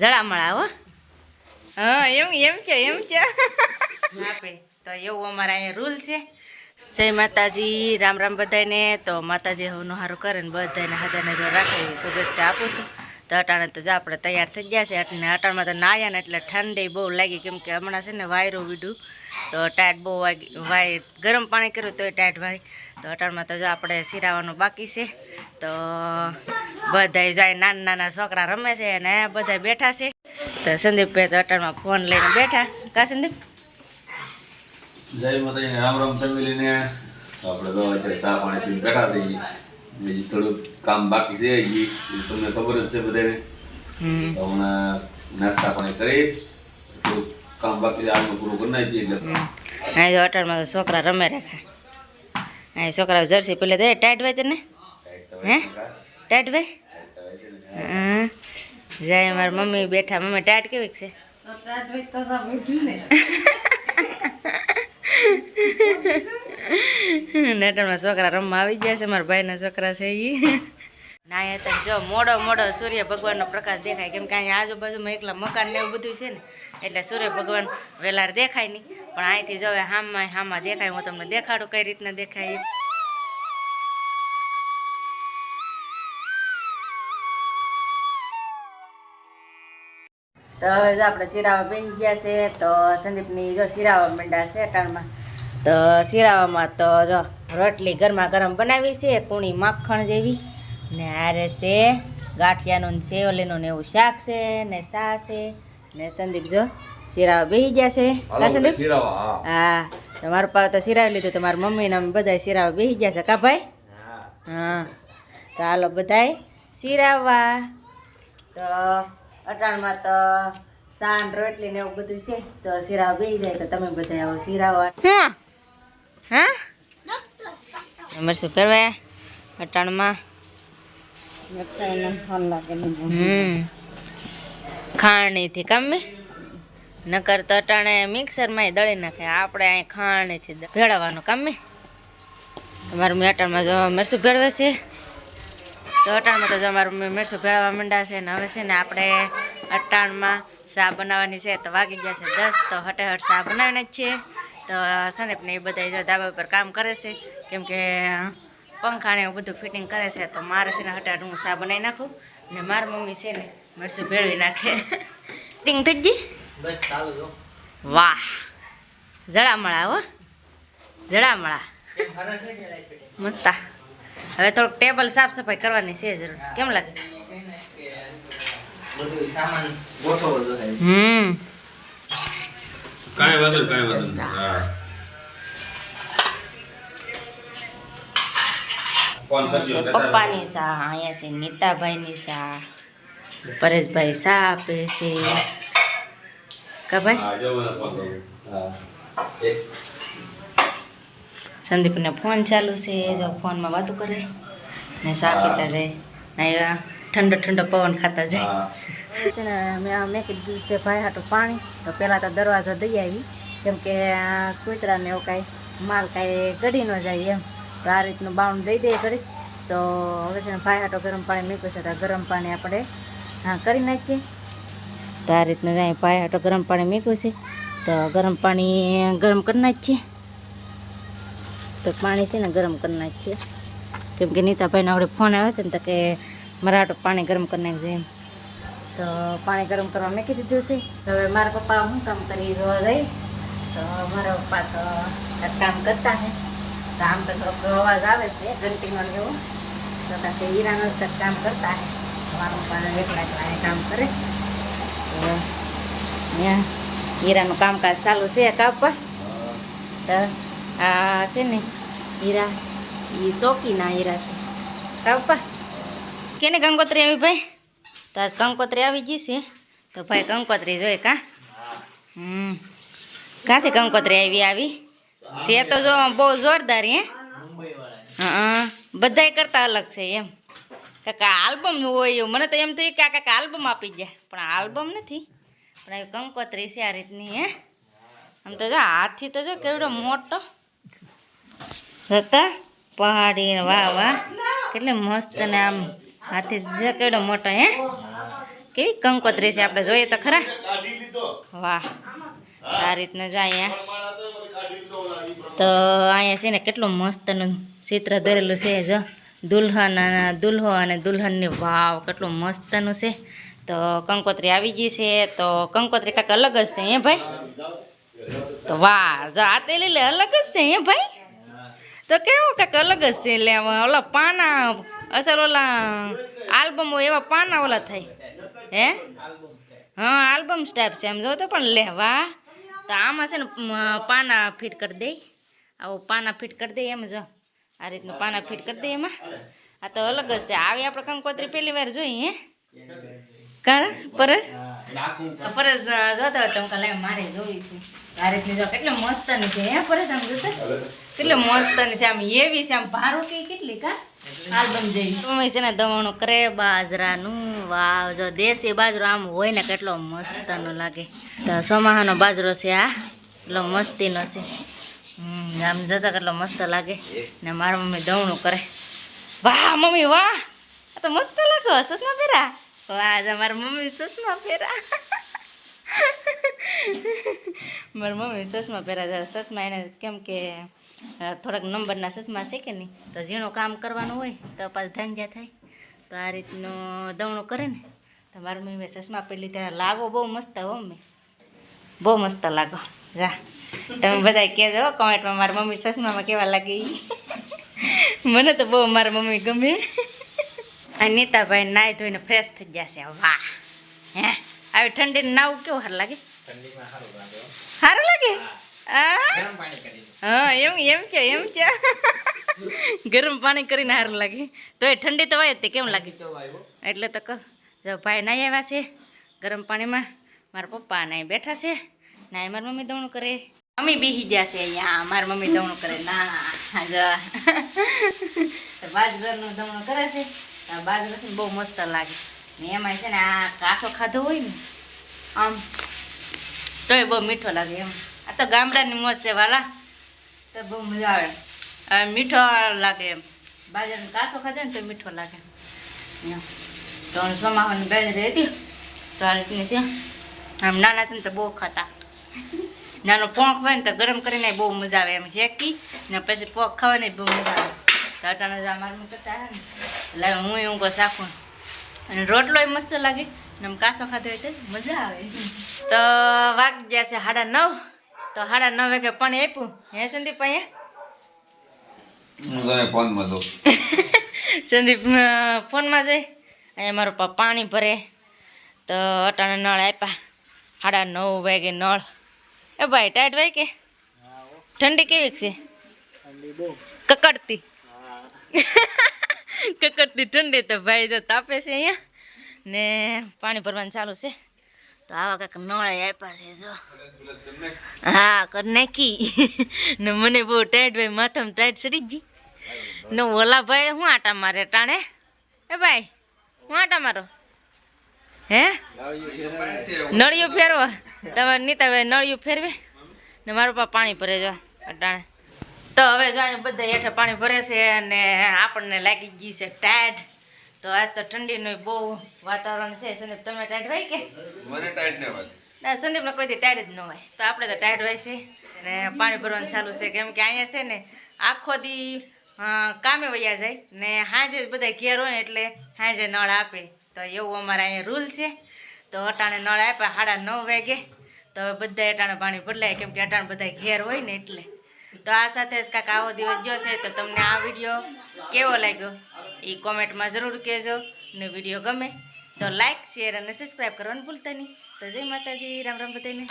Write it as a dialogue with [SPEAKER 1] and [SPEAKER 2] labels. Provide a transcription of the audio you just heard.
[SPEAKER 1] જળામળા હો. હા એમ એમ છે એમ છે આપે તો એવું અમારા અહીંયા રૂલ છે. જય માતાજી રામ રામ બધાને તો માતાજી હવનું સારું કરે ને બધાને હાજરને ઘર રાખે એવી શુભેચ્છા આપું છું. તો અટાણે તો જો આપણે તૈયાર થઈ ગયા છે. એટલે અટાણમાં તો નાયા ને એટલે ઠંડી બહુ લાગી. કેમ કે હમણાં છે ને વાયરો વીડું તો ટાઈટ બહુ વાગી વાય ગરમ પાણી કર્યું તોય ટાઈટ વાય. તો અટાણમાં તો જો આપણે સિરાવાનું બાકી છે તો બધાય જાય નાના નાના છોકરા રમે છે અને બધા બેઠા છે. તો સંદીપભાઈ તો અટાણમાં ફોન લઈને બેઠા. કા સંદીપ?
[SPEAKER 2] જય માતાજી રામ રામ ફેમિલીને આપણે તો અત્યારે ચા પાણી પીને બેઠા થઈ હજી કામ બાકી છે એ તમને ખબર જ છે બધાને. હમણાં નાસ્તા પાણી કરી કામ બાકી છે પૂરું કરી નાખીએ એટલે.
[SPEAKER 1] અહીં જો અટાણમાં તો છોકરા રમે રાખા. અહીં છોકરા જર્સી પેલે તો ટાઈટ ભાઈ તને? હે? ટાઈટ ભાઈ હા. જાય મારી મમ્મી બેઠા. મમ્મી, ટાઈટ કેવી છે? નેટરમાં છોકરા રમવા આવી ગયા છે. મારા ભાઈના છોકરા છે એ ના એ તો જો મોડો મોડો સૂર્ય ભગવાનનો પ્રકાશ દેખાય, કેમ કે અહીંયા આજુબાજુમાં એકલા મકાન ને એવું બધું છે ને, એટલે સૂર્ય ભગવાન વહેલા દેખાય નહીં. પણ અહીંથી જો હામાં હામાં દેખાય, હું તમને દેખાડું કઈ રીતના દેખાય તો હવે જો આપણે શિરાવા બેસી ગયા છે, તો સંદીપની જો શિરાવા મંડા છે અટાણમાં. તો શિરાવામાં તો જો રોટલી ગરમા ગરમ બનાવી છે, કુણી માખણ જેવી. ને આરે છે ગાંઠિયાનું ને સેવલીનું ને એવું શાક છે ને સા છે ને સંદીપ જો શિરાવા બેસી ગયા છે. કા સંદીપ?
[SPEAKER 2] હા.
[SPEAKER 1] તમારું પાસે તો શિરાવી લીધું તમારી મમ્મીને અમે બધા શિરાવા બેસી ગયા છે કા ભાઈ? હા. તો હાલો બધાય શિરાવા. તો અટાણમાં તો સાન રોટલી ને એવું બધું છે તો સિરાવા બેસી જાય તો તમે બધા આવો શિરાવા. હા. હા? અમારે શું પહેરવા અટાણમાં ખાણીથી કમે? નકર તો અટાણે મિક્સરમાં દળી નાખે. આપણે અહીં ખાણીથી ભેળવવાનું કમે? અમારું મેટાણમાં જો મરસું ભેળવે છે. તો અટાણમાં તો જો અમારું મે- મરસું ભેળવવા માંડ્યા છે ને હવે છે ને આપણે અટાણમાં શા બનાવવાની છે. તો વાગી ગયા છે દસ. તો હટેહટ શા બનાવીને જ છીએ. તો સંદીપને એ બધા જો ધાબા ઉપર કામ કરે છે. કેમ કે પંખા ને એવું બધું ફિટિંગ કરે છે તો મારે છે ને હટાટ હું ચા બનાવી નાખું? ને મારી મમ્મી છે ને મરસું ભેળવી નાખે. ફિટિંગ થઈ ગઈ? વાહ. જળામળા હો. જળામળા. મસ્તા. હવે થોડુંક ટેબલ સાફ સફાઈ કરવાની છે જરૂર. કેમ લાગે? હમ.
[SPEAKER 2] કાંઈ વાંધો કાંઈ વાંધો હા.
[SPEAKER 1] પપ્પાની શાહ અહીંયા છે નીતાભાઈની સા પરેશભાઈ શાહ આપે છે. કા ભાઈ?
[SPEAKER 2] ફોન
[SPEAKER 1] સંદીપને ચાલુ છે જો ફોનમાં વાતો કરે ને શાહ પીતા જાય ને એવા ઠંડો ઠંડો પવન ખાતા જાય.
[SPEAKER 2] હા.
[SPEAKER 1] છે ને મેં મેં કીધું છે ભાઈ હાટું પાણી. તો પહેલાં તો દરવાજો દઈ આવી. કેમ કે આ કૂતરાને એવું કાંઈ માલ કાંઈ ગળી ન જાય એમ. તો આ રીતનું બાઉન્ડ દઈ દઈએ કરી તો હવે છે ને ભાઈ હાટો ગરમ પાણી મૂક્યું છે તો ગરમ પાણી આપણે હા કરી નાખીએ. તો આ રીતનું જાય ભાઈ હાટો ગરમ પાણી મૂક્યું છે. તો ગરમ પાણી ગરમ કરી નાખીએ. તો પાણી છે ને ગરમ કરી નાખીએ. કેમ કે નીતાભાઈનો આપણે ફોન આવે છે ને તો કે મારા હાટો પાણી ગરમ કરી નાખજો એમ. તો પાણી ગરમ કરવા મૂકી દીધું છે. તો હવે મારા પપ્પા શું કામ કરી જોવા જાય તો મારા પપ્પા તો કામ કરતા છે. તો આમ તો થોડોક અવાજ આવે છે, ઘંટીનો જેવો તો પાસે હીરાનો જ કામ કરતા મારા એકલા એકલા કામ કરે. તો ત્યાં હીરાનું કામકાજ ચાલુ છે કાપવા તો આ છે ને હીરા એ ચોકીના હીરા છે. કાપવા. કેને કંકોત્રી આવી ભાઈ? તો આજ કંકોત્રી આવી ગઈ છે. તો ભાઈ કંકોત્રી જોઈએ કાં? હમ. ક્યાંથી કંકોત્રી આવી આવી? છે તો જો બહુ જોરદાર હે. હા બધાય કરતા અલગ છે એમ. કાકા આલ્બમ હોય એવું. મને તો એમ થયું કે આ કાકા આલ્બમ આપી જાય પણ આલ્બમ નથી. પણ આવી કંકોત્રી છે આ રીતની, હે. આમ તો જો હાથથી તો જો કેવડો મોટો. હતા પહાડી વાહ વાહ. કેટલી મસ્ત ને આમ હાથી જો કેવડો મોટો, હે. કેવી કંકોત્રી છે? આપણે જોઈએ તો ખરા. વાહ. આ રીતના જાય અહીંયા તો અહીંયા છે ને કેટલું મસ્તનું ચિત્ર દોરેલું છે જો. દુલ્હન અને દુલ્હો અને દુલ્હનની વાવ કેટલું મસ્તનું છે. તો કંકોત્રી આવી ગઈ છે. તો કંકોત્રી કાંઈક અલગ જ છે હે ભાઈ? તો વાહ, જો આ તે લે અલગ જ છે હે ભાઈ? તો કેવું કાંઈક અલગ જ છે એટલે ઓલા પાના, અસલ ઓલા આલ્બમ એવા પાના ઓલા થાય. હે? હા, આલ્બમ ટાઈપ છે એમ. જો તો પણ લે, વાહ. તો આમાં છે ને પાના ફિટ કરી દઈ આવું પાના ફિટ કરી દઈએ એમ જો. આ રીતનું પાના ફિટ કરી દઈએ એમાં. આ તો અલગ જ છે. આવી આપણે કંકોત્રી પહેલી વાર જોઈ, હે? કા? પરસ પરસ જોતા હોય તો હું કાલે મારે જોવી છે. આ રીતની જો કેટલી મસ્તની છે પરસ આમ જોતો કેટલી મસ્તની છે. આમ એવી છે. આમ ભારો કેટલી, કા? આલ્બમ જેવી મમ્મી છે ને દમણો કરે બાજરાનું વાવ, જો દેશી બાજરો આમ હોય ને કેટલો મસ્તનો લાગે. તો સોમાહાનો બાજરો છે આ એટલો મસ્તીનો છે. આમ જતા કેટલો મસ્ત લાગે. ને મારા મમ્મી દવણું કરે. વાહ, મમ્મી, વાહ! આ તો મસ્ત લાગો ચશ્મા પહેરા વાહ, જો મારા મમ્મી ચશ્મા પહેરા મારા મમ્મી સસમા પહેરા ચશ્મા એને કેમ કે થોડાક નંબરના સસમા છે કે નહીં? તો ઝીણું કામ કરવાનું હોય, તો પાછું ધાંજ્યા થાય. તો આ રીતનો દવણો કરે ને તો મારું મમ્મી ચશ્મા પહેરી ત્યાં લાગો બહુ મસ્ત હો મમ્મી. બહુ મસ્ત લાગો. જા. તમે બધા કહેજો કોમેન્ટમાં મારા મમ્મી ચશ્મામાં કેવા લાગે મને તો બહુ મારા મમ્મી ગમે. આ નીતાભાઈ નાહી ધોઈને ફ્રેશ થઈ જશે વાહ. હે? આવી ઠંડી નાવું કેવું સારું લાગે? સારું લાગે હા. એમ એમ છે એમ છે ગરમ પાણી કરીને સારું લાગે. તો એ ઠંડી તો હોય જ તે કેમ લાગે? એટલે તો કહો જો ભાઈ નાઈ આવ્યા છે ગરમ પાણીમાં. મારા પપ્પા નાઈ બેઠા છે નાઈ મારી મમ્મી દવણું કરે. મમ્મી બેસી ગયા છે અહીંયા મારી મમ્મી દવણું કરે. ના જો. બાજરાનું દવણું કરે છે બાજરાથી બાજરો બહુ મસ્ત લાગે. ને એમાં છે ને આ કાસો ખાધો હોય ને આમ તોય બહુ મીઠો લાગે એમ. આ તો ગામડાની મોજ છે વાલા. તો બહુ મજા આવે. મીઠો લાગે. એમ બાજરાનો કાસો ખાધો ને તો મીઠો લાગે. તો સોમાવાની બાજરી હતી. તો આ રીતની આમ નાના છે ને તો બહુ ખાતા. નાનો પોંખ હોય ને તો ગરમ કરીને બહુ મજા આવે એમ શેકી ને પછી પોંખ ખાવાની બહુ મજા આવે. તો અટાણે જ અમારું કરતા હે ને. એટલે હું એવું કહું શાખું અને રોટલો મસ્ત લાગે. ને આમ કાસો ખાધો હોય તો મજા આવે. તો વાગી ગયા છે સાડા નવ. તો સાડા નવ વાગે પાણી આપ્યું. હે સંદીપ અહીંયા?
[SPEAKER 2] ફોનમાં
[SPEAKER 1] સંદીપ ફોનમાં જઈ. અહીંયા મારો પપ્પા પાણી ભરે. તો અટાણે નળ આપ્યા. સાડા નવ વાગે નળ. એ ભાઈ, ટાઈટ ભાઈ કે? ઠંડી કેવી છે? કકડતી. કકડતી ઠંડી તો ભાઈ જો તાપે છે અહીંયા. ને પાણી ભરવાનું ચાલુ છે. તો આવા કાંઈક નળે આપ્યા છે, જો. હા, કર નાખી. ને મને બહુ ટાઈટ ભાઈ માથામાં ટાઈટ ચડી ગઈ. ને ઓલા ભાઈ હું આટા મારે, ટાણે? એ ભાઈ, હું આટા મારો? હે? નળિયું ફેરવો. તમે નીતા ભાઈ નળિયું ફેરવે. ને મારું પા પાણી ભરે, જો, અટાણે. તો હવે જો બધા હેઠળ પાણી ભરે છે અને આપણને લાગી ગઈ છે ટાઈટ તો આજ તો ઠંડીનું બહુ વાતાવરણ છે. સંદીપ તમે ટાઈટ હોય કે?
[SPEAKER 2] મને ટાઈટ ન હોય
[SPEAKER 1] ના સંદીપને કોઈથી ટાઈટ જ ન હોય. તો આપણે તો ટાઈટ હોય છે. અને પાણી ભરવાનું ચાલુ છે. કેમ કે અહીંયા છે ને આખો દી કામે વયા જાય ને સાંજે જ બધા ઘેર હોય ને એટલે સાંજે નળ આપે. તો એવું અમારે અહીંયા રૂલ છે. તો અટાણે નળ આપ્યા સાડા નવ વાગે. તો બધા અટાણે પાણી બદલાય કેમ કે અટાણે બધા ઘેર હોય ને એટલે. તો આ સાથે જ કાંઈક આવો દિવસ જોશે તો તમને આ વીડિયો કેવો લાગ્યો? એ કોમેન્ટમાં જરૂર કહેજો ને વીડિયો ગમે તો લાઇક શેર અને સબસ્ક્રાઈબ કરવાનું ભૂલતા નહીં. તો જય માતાજી, રામ રામ બધાને.